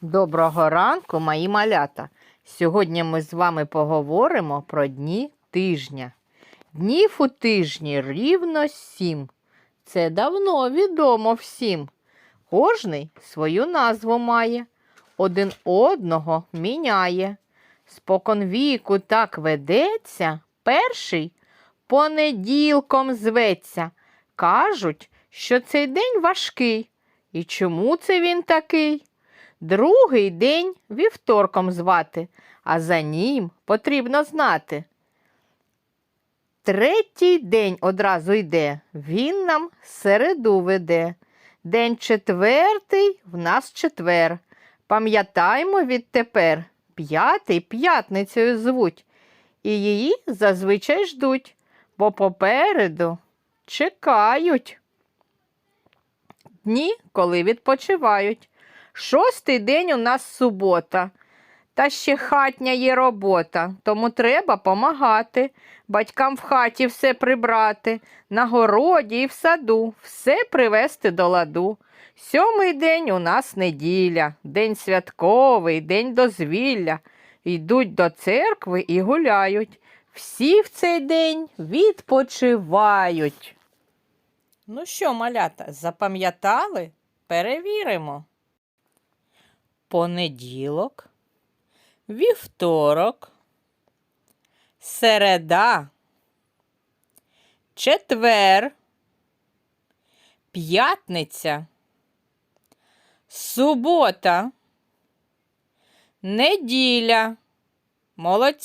Доброго ранку, мої малята. Сьогодні ми з вами поговоримо про дні тижня. Днів у тижні рівно сім. Це давно відомо всім. Кожний свою назву має, один одного міняє. Спокон віку так ведеться, перший понеділком зветься. Кажуть, що цей день важкий. І чому це він такий? Другий день вівторком звати, а за ним потрібно знати. Третій день одразу йде, він нам середу веде. День четвертий в нас четвер. Пам'ятаймо відтепер, п'ятий п'ятницею звуть, і її зазвичай ждуть, бо попереду чекають. Дні, коли відпочивають. Шостий день у нас субота. Та ще хатня є робота, тому треба помагати. Батькам в хаті все прибрати, на городі і в саду, все привести до ладу. Сьомий день у нас неділя, день святковий, день дозвілля. Йдуть до церкви і гуляють. Всі в цей день відпочивають. Ну що, малята, запам'ятали? Перевіримо. Понеділок, вівторок, середа, четвер, п'ятниця, субота, неділя. Молодці.